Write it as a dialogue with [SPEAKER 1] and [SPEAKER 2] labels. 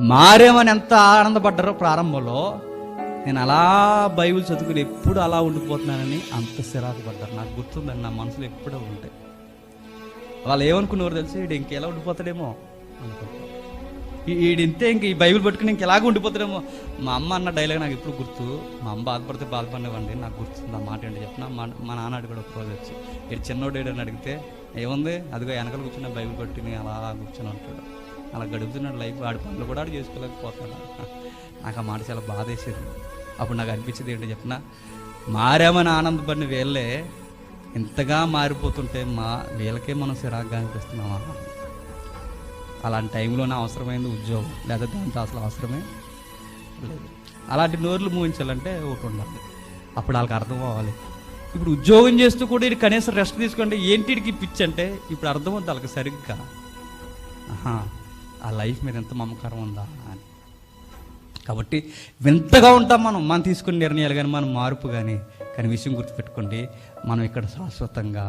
[SPEAKER 1] మారేమని ఎంత ఆనందపడ్డారో ప్రారంభంలో నేను అలా బైబిల్ చదువుకుని ఎప్పుడు అలా ఉండిపోతున్నానని అంత సిరాకు పడ్డారు నాకు గుర్తుందని నా మనసులో ఎప్పుడూ ఉంటాయి వాళ్ళు ఏమనుకున్నారు తెలిసి? వీడు ఇంకెలా ఉండిపోతాడేమో? అనుకుంటారు. ఇంతే ఇంక ఈ బైబిల్ పట్టుకుని ఇంకెలాగ ఉండిపోతాడేమో? మా అమ్మ అన్న డైలాగ్ నాకు ఎప్పుడు గుర్తు. మా అమ్మ బాధపడితే బాధపడినవ్వండి నాకు గుర్తుంది ఆ మాట ఏంటి చెప్పిన? మా మా నాన్న అడిగాడు ఒక రోజు వచ్చి ఇటు చిన్నోడు ఏడని అడిగితే ఏముంది? అదిగో వెనకాల కూర్చున్న బైబిల్ పట్టుకుని అలా కూర్చొని ఉంటాడు. అలా గడుపుతున్నాడు లైఫ్ వాడి పనులు కూడా ఆడు చేసుకోలేకపోతున్నాడు. నాకు ఆ మాట చాలా బాధ వేసేది. అప్పుడు నాకు అనిపించింది ఏంటో చెప్పిన? మారామని ఆనందపడిన వీళ్ళే ఇంతగా మారిపోతుంటే మా వీళ్ళకే మనం సిరాగ్గా అనిపిస్తున్నామా? అలాంటి టైంలోనే అవసరమైంది ఉద్యోగం. లేదా దాంతో అసలు అవసరమే లేదు. అలాంటి నోర్లు మూయించాలంటే ఒకటి ఉండాలి. అప్పుడు వాళ్ళకి అర్థం అవ్వాలి. ఇప్పుడు ఉద్యోగం చేస్తూ కూడా ఇది కనీసం రెస్ట్ తీసుకుంటే ఏంటి వీడికి పిచ్చి అంటే? ఇప్పుడు అర్థం అవుతుంది వాళ్ళకి సరిగ్గా. ఆహా. ఆ లైఫ్ మీద ఎంత మమకారం ఉందా అని. కాబట్టి వింతగా ఉంటాం మనం మనం తీసుకునే నిర్ణయాలు కానీ మనం మార్పు కానీ కానీ విషయం గుర్తుపెట్టుకోండి మనం ఇక్కడ శాశ్వతంగా